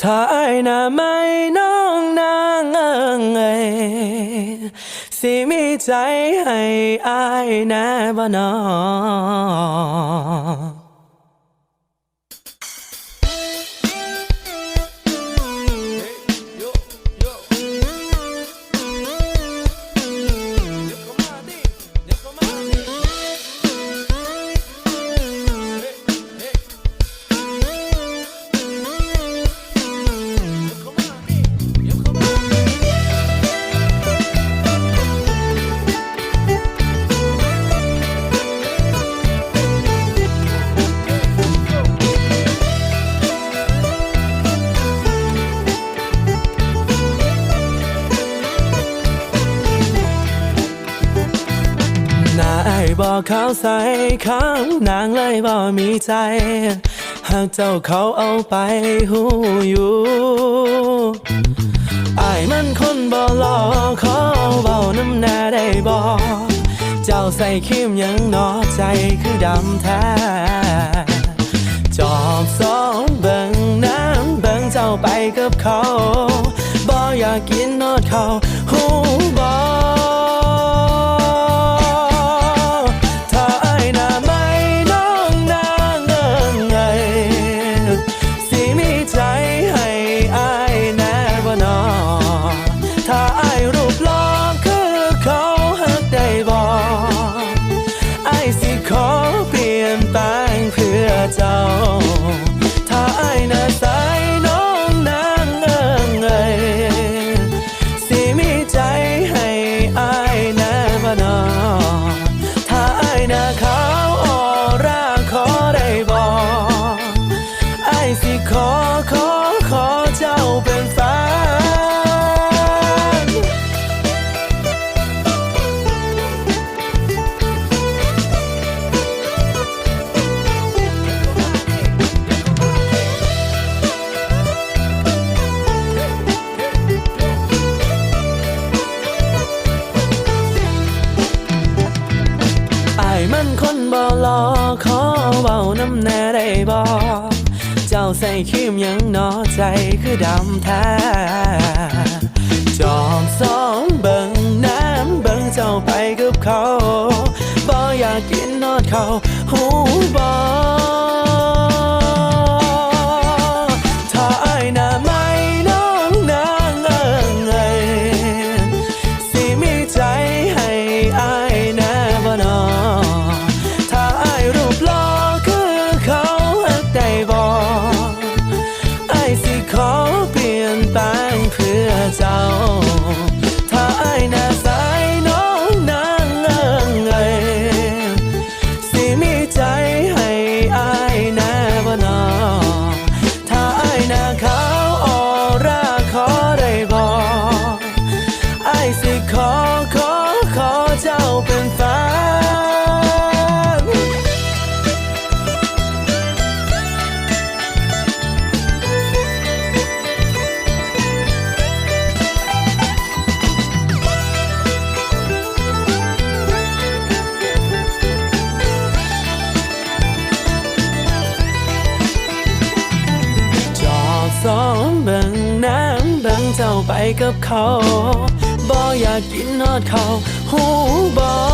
ถ้าไอ้หน่าไม่น้องนางเอิงเอยสิมีใจให้ไอ้แน่บ่นอ บอกเขาใส่ข้างนางเลยบ่มีใจ หากเจ้าเขาเอาไปหูอยู่อายมันคนบ่หลอกขอเบาน้ำหน้าได้บอกเจ้าใส่คิมยังนอใจคือดำแท้จอบสองเบิ่งน้ำเบิ่งเจ้าไปกับเขาบ่อยากกินนอดเขาหูบ่ถ้ เจ้าใส่คิมยังนอใจคือดำแท้ จอมสองเบิ่งน้ำเบิ่งเจ้าไปกับเขาบ่อยากกินนอดเขาหูบ่ เจ้าไปกับเขาบ่อยากกินนอดเขาหูบอ